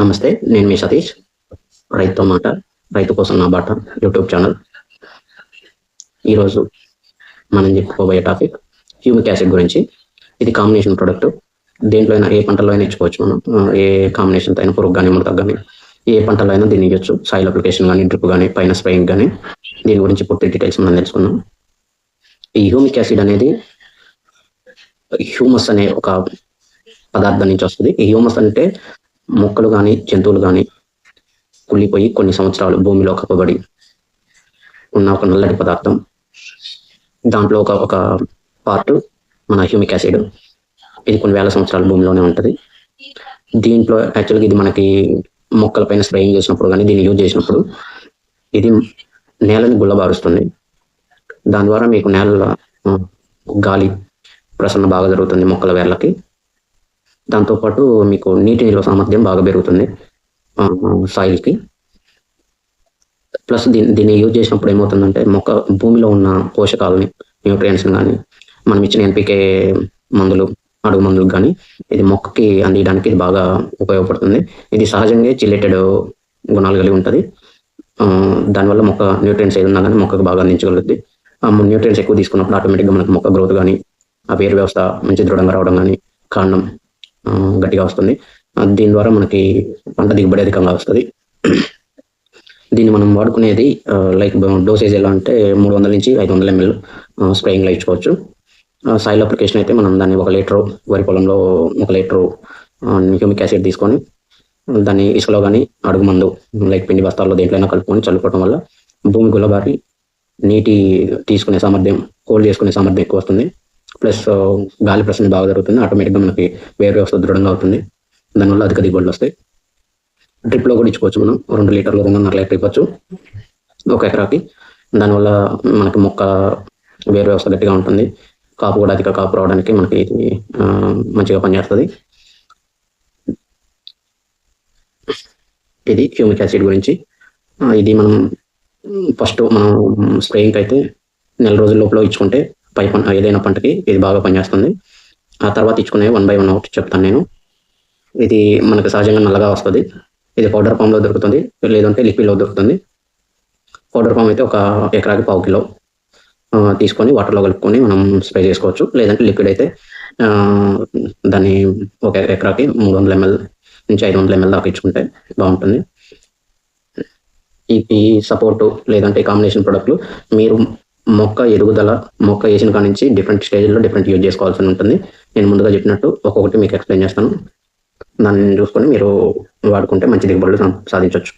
నమస్తే నేను మీ సతీష్ రైతు మాట రైతు కోసం నా బాట యూట్యూబ్ ఛానల్. ఈరోజు మనం చెప్పుకోబోయే టాపిక్ హ్యూమిక్ యాసిడ్ గురించి. ఇది కాంబినేషన్ ప్రొడక్ట్. దేంట్లో అయినా ఏ పంటలో అయినా ఇచ్చుకోవచ్చు మనం. ఏ కాంబినేషన్ అయినా పురుగు కానీ ముడతకు కానీ ఏ పంటలో అయినా దీన్ని ఇవ్వచ్చు. సాయిల్ అప్లికేషన్ కానీ డ్రిప్ కానీ పైన స్ప్రేయింగ్ కానీ. దీని గురించి పూర్తి డీటెయిల్స్ మనం తెలుసుకున్నాం ఈ హ్యూమిక్ యాసిడ్ అనేది హ్యూమస్ అనే ఒక పదార్థం నుంచి వస్తుంది. ఈ హ్యూమస్ అంటే మొక్కలు కానీ జంతువులు కానీ కుళ్ళిపోయి కొన్ని సంవత్సరాలు భూమిలో కప్పబడి ఉన్న ఒక నల్లటి పదార్థం. దాంట్లో ఒక ఒక పార్ట్ మన హ్యూమిక్ యాసిడ్. ఇది కొన్ని వేల సంవత్సరాల భూమిలోనే ఉంటుంది. దీంట్లో యాక్చువల్గా ఇది మనకి మొక్కల పైన స్ప్రేయింగ్ చేసినప్పుడు కానీ దీన్ని యూజ్ చేసినప్పుడు ఇది నేలని గుల్లబారుస్తుంది. దాని ద్వారా మీకు నేల గాలి ప్రసరణ బాగా జరుగుతుంది మొక్కల వేర్లకి. దాంతోపాటు మీకు నీటి నిల్వ సామర్థ్యం బాగా పెరుగుతుంది సాయిల్కి. ప్లస్ దీన్ని దీన్ని యూజ్ చేసినప్పుడు ఏమవుతుందంటే మొక్క భూమిలో ఉన్న పోషకాలని న్యూట్రియంట్స్ కానీ మనం ఇచ్చిన ఎన్పికే మందులు అడుగు మందులకు కానీ ఇది మొక్కకి అందించడానికి ఇది బాగా ఉపయోగపడుతుంది. ఇది సహజంగా చిల్లెటెడ్ గుణాలు కలిగి ఉంటుంది. దానివల్ల మొక్క న్యూట్రియంట్స్ ఏదన్నా ఉన్నా కానీ మొక్కకు బాగా అందించగలుగుతుంది ఆ న్యూట్రియంట్స్ ఎక్కువ తీసుకున్నప్పుడు ఆటోమేటిక్గా మనకు మొక్క గ్రోత్ కానీ ఆ వేరు వ్యవస్థ మంచి దృఢంగా రావడం కానీ కాండం గట్టిగా వస్తుంది. దీని ద్వారా మనకి పంట దిగుబడి అధికంగా వస్తుంది. దీన్ని మనం వాడుకునేది లైక్ డోసేజ్ ఎలా అంటే మూడు వందల నుంచి ఐదు వందల ఎంఎల్ స్ప్రేయింగ్లో ఇచ్చుకోవచ్చు. సాయిల్ అప్లికేషన్ అయితే మనం దాన్ని ఒక లీటర్ వరి పొలంలో ఒక లీటరు హ్యూమిక్ యాసిడ్ తీసుకొని దాన్ని ఇసుకలో కానీ అడుగు మందు లైక్ పిండి బస్తాల్లో దేంట్లైనా కలుపుకొని చల్లుకోవడం వల్ల భూమి గుల్లబారి నీటి తీసుకునే సామర్థ్యం కోల్డ్ చేసుకునే సామర్థ్యం ఎక్కువ వస్తుంది. ప్లస్ గాలి ప్రసరణ బాగా జరుగుతుంది. ఆటోమేటిక్గా మనకి వేరు వ్యవస్థ దృఢంగా అవుతుంది. దానివల్ల అధిక దిగుబడులు వస్తాయి. డ్రిప్లో కూడా ఇచ్చుకోవచ్చు మనం. రెండు లీటర్లు రెండున్నర లీటర్ ఇవ్వచ్చు. ఒక ఎకరాకి. దానివల్ల మనకి మొక్క వేరు వ్యవస్థ గట్టిగా ఉంటుంది. కాపు కూడా అధిక కాపు రావడానికి మనకి ఇది మంచిగా పనిచేస్తుంది. ఇది హ్యూమిక్ యాసిడ్ గురించి. ఇది మనం ఫస్ట్ మనం స్ప్రేయింగ్ అయితే నెల రోజుల లోపల ఇచ్చుకుంటే పై పంట ఏదైనా పంటకి ఇది బాగా పనిచేస్తుంది. ఆ తర్వాత ఇచ్చుకునే వన్ బై వన్ ఒకటి చెప్తాను నేను. ఇది మనకు సహజంగా నల్లగా వస్తుంది. ఇది పౌడర్ ఫామ్లో దొరుకుతుంది. లేదంటే లిక్విడ్లో దొరుకుతుంది. పౌడర్ ఫామ్ అయితే ఒక ఎకరాకి పావు కిలో. తీసుకొని వాటర్లో కలుపుకొని మనం స్ప్రే చేసుకోవచ్చు. లేదంటే లిక్విడ్ అయితే దాన్ని ఒక ఎకరాకి మూడు వందల ఎంఎల్ నుంచి ఐదు వందల ఎంఎల్ దాకా ఇచ్చుకుంటే బాగుంటుంది. ఈ సపోర్టు లేదంటే కాంబినేషన్ ప్రొడక్ట్లు మీరు మొక్క ఎదుగుదల మొక్క వేసిన కాడి నుంచి డిఫరెంట్ స్టేజ్లో డిఫరెంట్ యూజ్ చేసుకోవాల్సి ఉంటుంది. నేను ముందుగా చెప్పినట్టు ఒక్కొక్కటి మీకు ఎక్స్ప్లెయిన్ చేస్తాను. దాన్ని చూసుకొని మీరు వాడుకుంటే మంచి దిగుబడులు సాధించవచ్చు